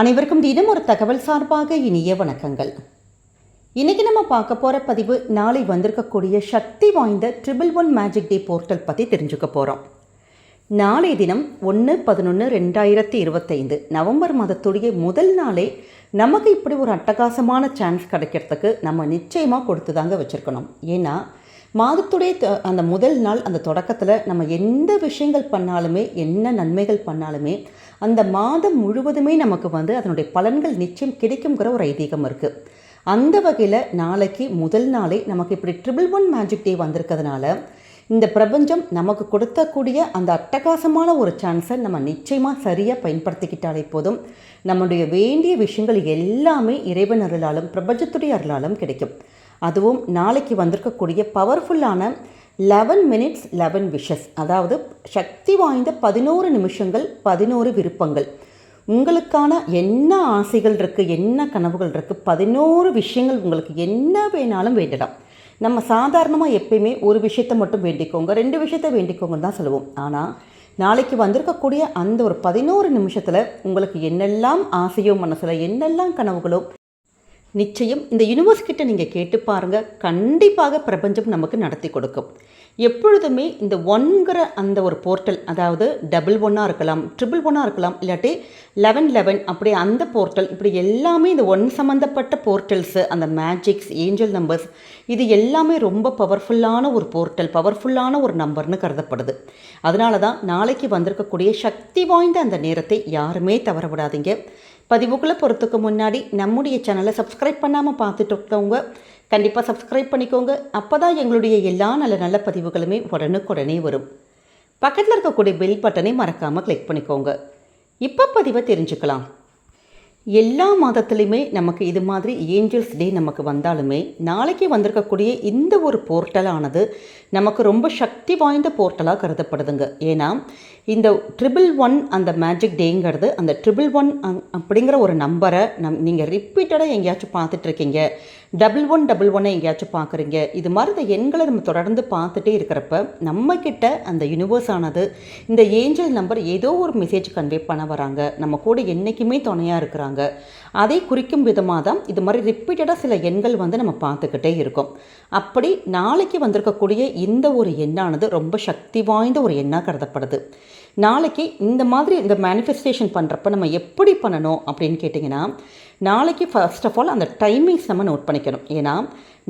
அனைவருக்கும் தினம் ஒரு தகவல் சார்பாக இனிய வணக்கங்கள். இன்னைக்கு நம்ம பார்க்க போகிற பதிவு நாளை வந்திருக்கக்கூடிய சக்தி வாய்ந்த triple one magic day portal பற்றி தெரிஞ்சுக்க போகிறோம் நாளை தினம் ஒன்று பதினொன்று ரெண்டாயிரத்தி இருபத்தைந்து நவம்பர் மாதத்துடைய முதல் நாளே நமக்கு இப்படி ஒரு அட்டகாசமான சான்ஸ் கிடைக்கிறதுக்கு நம்ம நிச்சயமாக கொடுத்து தாங்க வச்சுருக்கணும். ஏன்னா மாதத்துடைய த- அந்த முதல் நாள் அந்த தொடக்கத்தில் நம்ம எந்த விஷயங்கள் பண்ணாலுமே என்ன நன்மைகள் பண்ணாலுமே அந்த மாதம் முழுவதுமே நமக்கு வந்து அதனுடைய பலன்கள் நிச்சயம் கிடைக்குங்கிற ஒரு ஐதீகம் இருக்குது அந்த வகையில் நாளைக்கு முதல் நாளே நமக்கு இப்படி ட்ரிபிள் ஒன் மேஜிக் டே வந்திருக்கிறதுனால இந்த பிரபஞ்சம் நமக்கு கொடுத்தக்கூடிய அந்த அட்டகாசமான ஒரு சான்ஸை நம்ம நிச்சயமாக சரியாக பயன்படுத்திக்கிட்டாலே போதும். நம்முடைய வேண்டிய விஷயங்கள் எல்லாமே இறைவன் அருளாலும் பிரபஞ்சத்துடைய அருளாலும் கிடைக்கும். அதுவும் நாளைக்கு வந்திருக்கக்கூடிய பவர்ஃபுல்லான லெவன் மினிட்ஸ் லெவன் விஷஸ் அதாவது சக்தி வாய்ந்த பதினோரு நிமிஷங்கள் பதினோரு விருப்பங்கள். உங்களுக்கான என்ன ஆசைகள் இருக்குது என்ன கனவுகள் இருக்குது பதினோரு விஷயங்கள் உங்களுக்கு என்ன வேணாலும் வேண்டலாம். நம்ம சாதாரணமாக எப்பயுமே ஒரு விஷயத்தை மட்டும் வேண்டிக்கோங்க ரெண்டு விஷயத்தை வேண்டிக்கோங்கன்னு தான் சொல்லுவோம். ஆனால் நாளைக்கு வந்திருக்கக்கூடிய அந்த ஒரு பதினோரு நிமிஷத்தில் உங்களுக்கு என்னெல்லாம் ஆசையோ மனசில் என்னெல்லாம் கனவுகளோ நிச்சயம் இந்த யூனிவர்ஸ் கிட்ட நீங்கள் கேட்டு பாருங்கள் கண்டிப்பாக பிரபஞ்சம் நமக்கு நடத்தி கொடுக்கும். எப்பொழுதுமே இந்த ஒன்கிற அந்த ஒரு போர்ட்டல் அதாவது டபுள் ஒன்னாக இருக்கலாம் ட்ரிபிள் ஒன்னாக இருக்கலாம் இல்லாட்டி லெவன் லெவன் அப்படி அந்த போர்ட்டல் இப்படி எல்லாமே இந்த ஒன் சம்மந்தப்பட்ட போர்ட்டல்ஸு அந்த மேஜிக்ஸ் ஏஞ்சல் நம்பர்ஸ் இது எல்லாமே ரொம்ப பவர்ஃபுல்லான ஒரு போர்ட்டல் பவர்ஃபுல்லான ஒரு நம்பர்னு கருதப்படுது. அதனால தான் நாளைக்கு வந்திருக்கக்கூடிய சக்தி வாய்ந்த அந்த நேரத்தை யாருமே தவற விடாதீங்க பதிவுக்குள்ளே போகிறதுக்கு முன்னாடி நம்முடைய சேனலை சப்ஸ்கிரைப் பண்ணாமல் பார்த்துட்டு இருக்கவங்க கண்டிப்பாக சப்ஸ்கிரைப் பண்ணிக்கோங்க. அப்போ தான் எங்களுடைய எல்லா நல்ல நல்ல பதிவுகளுமே உடனுக்குடனே வரும். பக்கத்தில் இருக்கக்கூடிய பெல் பட்டனை மறக்காமல் கிளிக் பண்ணிக்கோங்க. இப்போ பதிவை தெரிஞ்சுக்கலாம். எல்லா மாதத்துலையுமே நமக்கு இது மாதிரி ஏஞ்சல்ஸ் டே நமக்கு வந்தாலுமே நாளைக்கு வந்திருக்கக்கூடிய இந்த ஒரு போர்ட்டலானது நமக்கு ரொம்ப சக்தி வாய்ந்த போர்ட்டலாக கருதப்படுதுங்க. ஏன்னா இந்த ட்ரிபிள் ஒன் அந்த மேஜிக் டேங்கிறது அந்த ட்ரிபிள் ஒன் அப்படிங்கிற ஒரு நம்பரை நம் நீங்கள் ரிப்பீட்டடாக எங்கேயாச்சும் பார்த்துட்ருக்கீங்க. டபுள் ஒன் டபுள் ஒன்னை எங்கேயாச்சும் பார்க்குறீங்க. இது மாதிரி இந்த எண்களை நம்ம தொடர்ந்து பார்த்துட்டே இருக்கிறப்ப நம்மக்கிட்ட அந்த யூனிவர்ஸ் ஆனது இந்த ஏஞ்சல் நம்பர் ஏதோ ஒரு மெசேஜ் கன்வே பண்ண வராங்க. நம்ம கூட என்றைக்குமே துணையாக இருக்கிறாங்க. அதை குறிக்கும் விதமாக தான் இது மாதிரி ரிப்பீட்டடாக சில எண்கள் வந்து நம்ம பார்த்துக்கிட்டே இருக்கோம். அப்படி நாளைக்கு வந்திருக்கக்கூடிய இந்த ஒரு எண்ணானது ரொம்ப சக்தி வாய்ந்த ஒரு எண்ணாக கருதப்படுது. நாளைக்கு இந்த மாதிரி இந்த மேனிஃபெஸ்டேஷன் பண்ணுறப்ப நம்ம எப்படி பண்ணணும் அப்படின்னு கேட்டிங்கன்னா நாளைக்கு ஃபர்ஸ்ட் ஆஃப் ஆல் அந்த டைமிங்ஸ் நம்ம நோட் பண்ணிக்கணும். ஏன்னா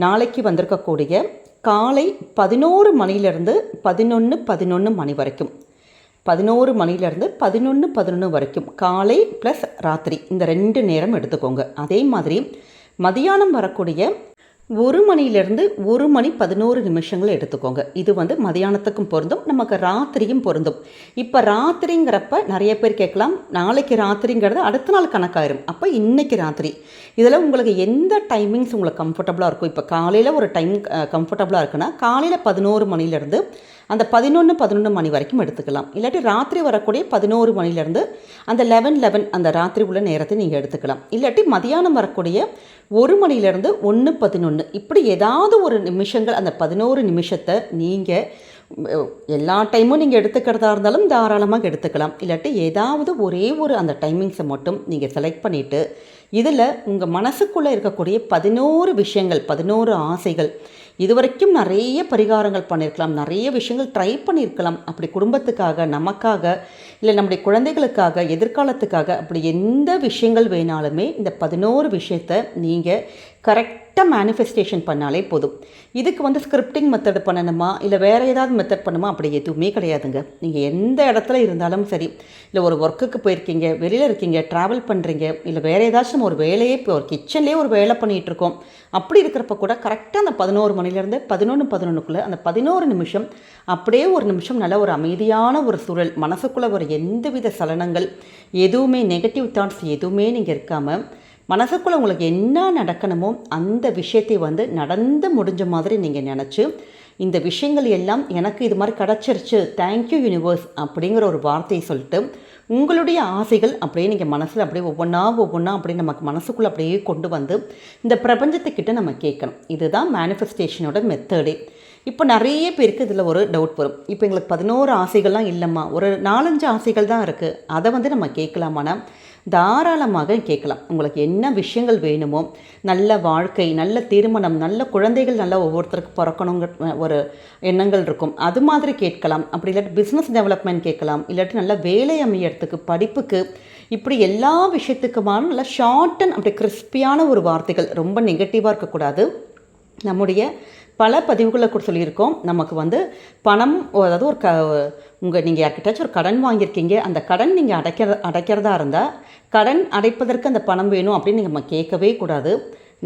நாளைக்கு வந்திருக்கக்கூடிய காலை பதினோரு மணிலேருந்து பதினொன்று பதினொன்று மணி வரைக்கும். பதினோரு மணிலேருந்து பதினொன்று பதினொன்று வரைக்கும் காலை ப்ளஸ் ராத்திரி. இந்த ரெண்டு நேரம் எடுத்துக்கோங்க. அதே மாதிரி மதியானம் வரக்கூடிய ஒரு மணிலேருந்து ஒரு மணி பதினோரு நிமிஷங்கள் எடுத்துக்கோங்க. இது வந்து மதியானத்துக்கும் பொருந்தும் நமக்கு ராத்திரியும் பொருந்தும். இப்போ ராத்திரிங்கிறப்ப நிறைய பேர் கேட்கலாம் நாளைக்கு ராத்திரிங்கிறது அடுத்த நாள் கணக்காயிரும். அப்போ இன்னைக்கு ராத்திரி. இதில் உங்களுக்கு எந்த டைமிங்ஸ் உங்களுக்கு கம்ஃபர்டபுளாக இருக்கும் இப்போ காலையில் ஒரு டைம் கம்ஃபர்டபுளாக இருக்குன்னா காலையில் பதினோரு மணிலேருந்து அந்த பதினொன்று பதினொன்று மணி வரைக்கும் எடுத்துக்கலாம். இல்லாட்டி ராத்திரி வரக்கூடிய பதினோரு மணிலேருந்து அந்த லெவன் லெவன் அந்த ராத்திரி உள்ள நேரத்தை நீங்கள் எடுத்துக்கலாம். இல்லாட்டி மதியானம் வரக்கூடிய ஒரு மணிலேருந்து ஒன்று பதினொன்று இப்படி ஏதாவது ஒரு நிமிஷங்கள் அந்த பதினோரு நிமிஷத்தை நீங்கள் எல்லா டைமும் நீங்கள் எடுத்துக்கிறதா இருந்தாலும் தாராளமாக எடுத்துக்கலாம். இல்லாட்டி ஏதாவது ஒரே ஒரு அந்த டைமிங்ஸை மட்டும் நீங்கள் செலக்ட் பண்ணிவிட்டு இதில் உங்கள் மனசுக்குள்ளே இருக்கக்கூடிய பதினோரு விஷயங்கள் பதினோரு ஆசைகள் இதுவரைக்கும் நிறைய பரிகாரங்கள் பண்ணியிருக்கலாம் நிறைய விஷயங்கள் ட்ரை பண்ணியிருக்கலாம் அப்படி குடும்பத்துக்காக நமக்காக இல்லை நம்முடைய குழந்தைகளுக்காக எதிர்காலத்துக்காக அப்படி எந்த விஷயங்கள் வேணாலுமே இந்த பதினோரு விஷயத்தை நீங்கள் கரெக்ட் கரெக்டாக மேனிஃபெஸ்டேஷன் பண்ணாலே போதும். இதுக்கு வந்து ஸ்கிரிப்டிங் மெத்தட் பண்ணணுமா? இல்லை வேறு ஏதாவது மெத்தட் பண்ணுமா? அப்படி எதுவுமே கிடையாதுங்க. நீங்கள் எந்த இடத்துல இருந்தாலும் சரி இல்லை ஒரு ஒர்க்குக்கு போயிருக்கீங்க வெளியில் இருக்கீங்க ட்ராவல் பண்ணுறீங்க இல்லை வேறு ஏதாச்சும் ஒரு வேலையே இப்போ ஒரு கிச்சன்லேயே ஒரு வேலை பண்ணிகிட்டு இருக்கோம். அப்படி இருக்கிறப்ப கூட கரெக்டாக அந்த பதினோரு மணிலேருந்து பதினொன்று பதினொன்றுக்குள்ளே அந்த பதினோரு நிமிஷம் அப்படியே ஒரு நிமிஷம் நல்ல ஒரு அமைதியான ஒரு சூழல் மனசுக்குள்ளே ஒரு எந்தவித சலனங்கள் எதுவுமே நெகட்டிவ் தாட்ஸ் எதுவுமே நீங்கள் இருக்காமல் மனசுக்குள்ளே உங்களுக்கு என்ன நடக்கணுமோ அந்த விஷயத்தை வந்து நடந்து முடிஞ்ச மாதிரி நீங்கள் நினச்சி இந்த விஷயங்கள் எல்லாம் எனக்கு இது மாதிரி கிடச்சிருச்சு தேங்க்யூ யூனிவர்ஸ் அப்படிங்கிற ஒரு வார்த்தையை சொல்லிட்டு உங்களுடைய ஆசைகள் அப்படியே நீங்கள் மனசில் அப்படியே ஒவ்வொன்றா ஒவ்வொன்றா அப்படியே நமக்கு மனசுக்குள்ளே அப்படியே கொண்டு வந்து இந்த பிரபஞ்சத்துக்கிட்ட நம்ம கேட்கணும். இதுதான் மேனிஃபெஸ்டேஷனோட மெத்தடே இப்போ நிறைய பேருக்கு இதில் ஒரு டவுட் வரும். இப்போ எங்களுக்கு பதினோரு ஆசைகள்லாம் இல்லைம்மா. ஒரு நாலஞ்சு ஆசைகள் தான் இருக்குது அதை வந்து நம்ம கேட்கலாமானா? தாராளமாக கேட்கலாம். உங்களுக்கு என்ன விஷயங்கள் வேணுமோ? நல்ல வாழ்க்கை நல்ல திருமணம் நல்ல குழந்தைகள் நல்லா ஒவ்வொருத்தருக்கு பிறக்கணுங்கிற ஒரு எண்ணங்கள் இருக்கும். அது மாதிரி கேட்கலாம். அப்படி இல்லாட்டி பிஸ்னஸ் டெவலப்மெண்ட் கேட்கலாம். இல்லாட்டி நல்ல வேலை அமையறதுக்கு படிப்புக்கு இப்படி எல்லா விஷயத்துக்குமான நல்லா ஷார்ட் அண்ட் அப்படி கிறிஸ்பியான ஒரு வார்த்தைகள் ரொம்ப நெகட்டிவாக இருக்கக்கூடாது. நம்முடைய பல பதிவுகளை கூட சொல்லியிருக்கோம். நமக்கு வந்து பணம் அதாவது ஒரு க உங்கள் நீங்கள் யார்கிட்டயாச்சும் ஒரு கடன் வாங்கியிருக்கீங்க. அந்த கடன் நீங்கள் அடைக்கிற அடைக்கிறதா இருந்தால் கடன் அடைப்பதற்கு அந்த பணம் வேணும் அப்படின்னு நம்ம கேட்கவே கூடாது.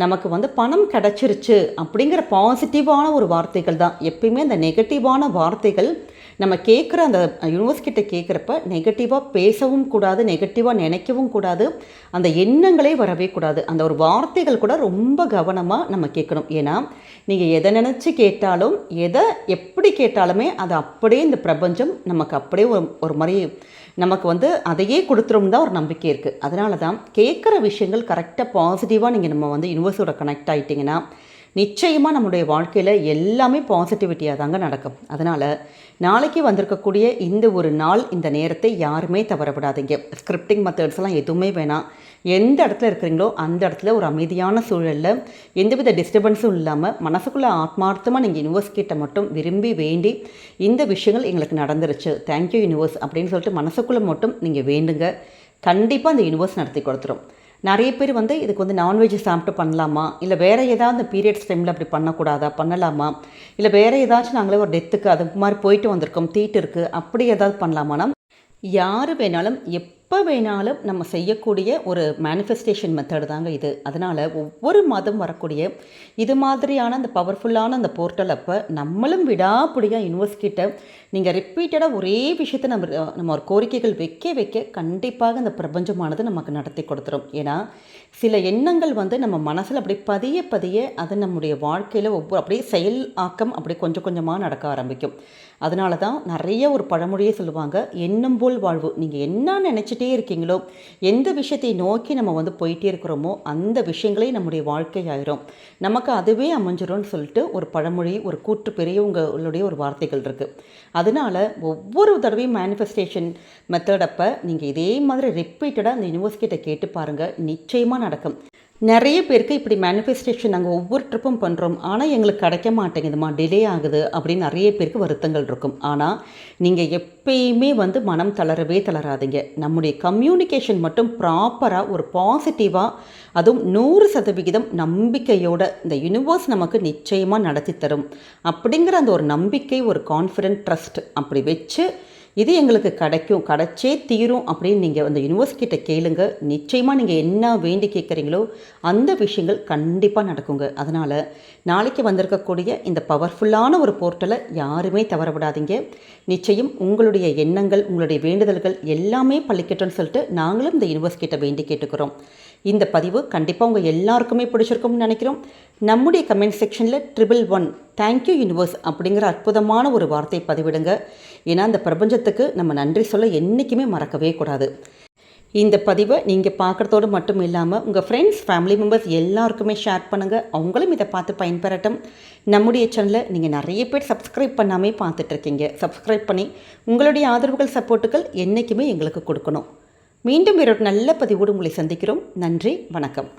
நமக்கு வந்து பணம் கிடச்சிருச்சு அப்படிங்கிற பாசிட்டிவான ஒரு வார்த்தைகள் தான். எப்பயுமே அந்த நெகட்டிவான வார்த்தைகள் நம்ம கேட்குற அந்த யூனிவர்ஸ் கிட்ட கேட்குறப்ப நெகட்டிவாக பேசவும் கூடாது நெகட்டிவாக நினைக்கவும் கூடாது. அந்த எண்ணங்களே வரவே கூடாது. அந்த ஒரு வார்த்தைகள் கூட ரொம்ப கவனமாக நம்ம கேட்கணும். ஏன்னா நீங்கள் எதை நினச்சி கேட்டாலும் எதை எப்படி கேட்டாலுமே அது அப்படியே இந்த பிரபஞ்சம் நமக்கு அப்படியே ஒரு ஒரு மாதிரி நமக்கு வந்து அதையே கொடுத்துரும் தான் ஒரு நம்பிக்கை இருக்குது அதனால தான் கேட்குற விஷயங்கள் கரெக்டாக பாசிட்டிவாக நீங்கள் நம்ம வந்து யூனிவர்ஸோட கனெக்ட் ஆகிட்டிங்கன்னா நிச்சயமாக நம்முடைய வாழ்க்கையில் எல்லாமே பாசிட்டிவிட்டியாக தாங்க நடக்கும். அதனால் நாளைக்கு வந்திருக்கக்கூடிய இந்த ஒரு நாள் இந்த நேரத்தை யாருமே தவறப்படாதீங்க ஸ்கிரிப்டிங் மெத்தட்ஸ்லாம் எதுவுமே வேணாம். எந்த இடத்துல இருக்கிறீங்களோ அந்த இடத்துல ஒரு அமைதியான சூழலில் எந்தவித டிஸ்டர்பன்ஸும் இல்லாமல் மனசுக்குள்ளே ஆத்மார்த்தமாக நீங்கள் யூனிவர்ஸ்கிட்ட மட்டும் விரும்பி வேண்டி இந்த விஷயங்கள் எங்களுக்கு நடந்துருச்சு. தேங்க்யூ யூனிவர்ஸ் அப்படின்னு சொல்லிட்டு மனசுக்குள்ளே மட்டும் நீங்கள் வேண்டுங்க. கண்டிப்பாக அந்த யூனிவர்ஸ் நடத்தி கொடுத்துரும். நிறைய பேர் வந்து இதுக்கு வந்து நான்வெஜ் சாப்பிட்டு பண்ணலாமா? இல்லை வேறு ஏதாவது பீரியட்ஸ் டைமில் அப்படி பண்ணக்கூடாதா? பண்ணலாமா? இல்லை வேறு ஏதாச்சும் நாங்களே ஒரு டெத்துக்கு அது மாதிரி போயிட்டு வந்திருக்கோம் தீட்டு இருக்குது அப்படி ஏதாவது பண்ணலாமானா யார் வேணாலும் எப் எப்போ வேணாலும் நம்ம செய்யக்கூடிய ஒரு மேனிஃபெஸ்டேஷன் மெத்தடு தாங்க இது. அதனால் ஒவ்வொரு மாதம் வரக்கூடிய இது மாதிரியான அந்த பவர்ஃபுல்லான அந்த போர்ட்டல் அப்போ நம்மளும் விடாப்படியாக யூனிவர்ஸ்கிட்ட நீங்கள் ரிப்பீட்டடாக ஒரே விஷயத்தை நம்ம நம்ம ஒரு கோரிக்கைகள் வைக்க வைக்க கண்டிப்பாக அந்த பிரபஞ்சமானது நமக்கு நடத்தி கொடுத்துரும். ஏன்னா சில எண்ணங்கள் வந்து நம்ம மனசில் அப்படி பதிய பதிய அது நம்முடைய வாழ்க்கையில் ஒவ்வொரு அப்படியே செயல் ஆக்கம் அப்படி கொஞ்சம் கொஞ்சமாக நடக்க ஆரம்பிக்கும். அதனால தான் நிறைய ஒரு பழமொழியே சொல்லுவாங்க எண்ணம் போல் வாழ்வு. நீங்கள் என்ன யோசிச்சுட்டே இருக்கீங்களோ? எந்த விஷயத்தை நோக்கி நம்ம வந்து போயிட்டே இருக்கிறோமோ அந்த விஷயங்களே நம்முடைய வாழ்க்கை ஆயிரும் நமக்கு அதுவே அமைஞ்சிரும்னு சொல்லிட்டு ஒரு பழமொழி ஒரு கூற்று பெரியவங்களுடைய ஒரு வார்த்தைகள் இருக்குது அதனால் ஒவ்வொரு தடவையும் மேனிஃபெஸ்டேஷன் மெத்தட் அப்போ நீங்கள் இதே மாதிரி ரிப்பீட்டடாக அந்த கிட்ட கேட்டு பாருங்கள் நிச்சயமாக நடக்கும். நிறைய பேருக்கு இப்படி மேனிஃபெஸ்டேஷன் நாங்கள் ஒவ்வொரு ட்ரிப்பும் பண்ணுறோம் ஆனால் எங்களுக்கு கிடைக்க மாட்டேங்குதுமா டிலே ஆகுது அப்படின்னு நிறைய பேருக்கு வருத்தங்கள் இருக்கும். ஆனால் நீங்கள் எப்பயுமே வந்து மனம் தளரவே தளராதிங்க. நம்முடைய கம்யூனிகேஷன் மட்டும் ப்ராப்பராக ஒரு பாசிட்டிவாக அதுவும் நூறு சதவிகிதம் நம்பிக்கையோட இந்த யூனிவர்ஸ் நமக்கு நிச்சயமாக நடத்தி தரும். அப்படிங்கிற அந்த ஒரு நம்பிக்கை ஒரு கான்ஃபிடென்ட் ட்ரஸ்ட் அப்படி வச்சு இது எங்களுக்கு கிடைக்கும் கிடைச்சே தீரும் அப்படின்னு நீங்கள் அந்த யூனிவர்ஸ் கேளுங்க. நிச்சயமாக நீங்கள் என்ன வேண்டி கேட்குறீங்களோ அந்த விஷயங்கள் கண்டிப்பாக நடக்குங்க. அதனால் நாளைக்கு வந்திருக்கக்கூடிய இந்த பவர்ஃபுல்லான ஒரு போர்ட்டலை யாருமே தவற விடாதீங்க நிச்சயம் உங்களுடைய எண்ணங்கள் உங்களுடைய வேண்டுதல்கள் எல்லாமே பழிக்கட்டும்னு சொல்லிட்டு நாங்களும் இந்த யூனிவர்ஸ் கிட்ட வேண்டி கேட்டுக்கிறோம். இந்த பதிவு கண்டிப்பாக உங்கள் எல்லாருக்குமே பிடிச்சிருக்கும்னு நினைக்கிறோம். நம்முடைய கமெண்ட் செக்ஷனில் ட்ரிபிள் ஒன் தேங்க்யூ யூனிவர்ஸ் அப்படிங்கிற அற்புதமான ஒரு வார்த்தை பதிவிடுங்க. ஏன்னா அந்த பிரபஞ்சத்துக்கு நம்ம நன்றி சொல்ல என்றைக்குமே மறக்கவே கூடாது. இந்த பதிவை நீங்கள் பார்க்குறதோடு மட்டும் இல்லாமல் உங்கள் ஃப்ரெண்ட்ஸ் ஃபேமிலி மெம்பர்ஸ் எல்லாருக்குமே ஷேர் பண்ணுங்கள் அவங்களும் இதை பார்த்து பயன்பெறட்டும். நம்முடைய சேனலை நீங்கள் நிறைய பேர் சப்ஸ்கிரைப் பண்ணாமே பார்த்துட்ருக்கீங்க சப்ஸ்கிரைப் பண்ணி உங்களுடைய ஆதரவுகள் சப்போர்ட்டுகள் என்றைக்குமே எங்களுக்கு கொடுக்கணும். மீண்டும் வேறொரு நல்ல பதிவோடு உங்களை சந்திக்கிறோம். நன்றி வணக்கம்.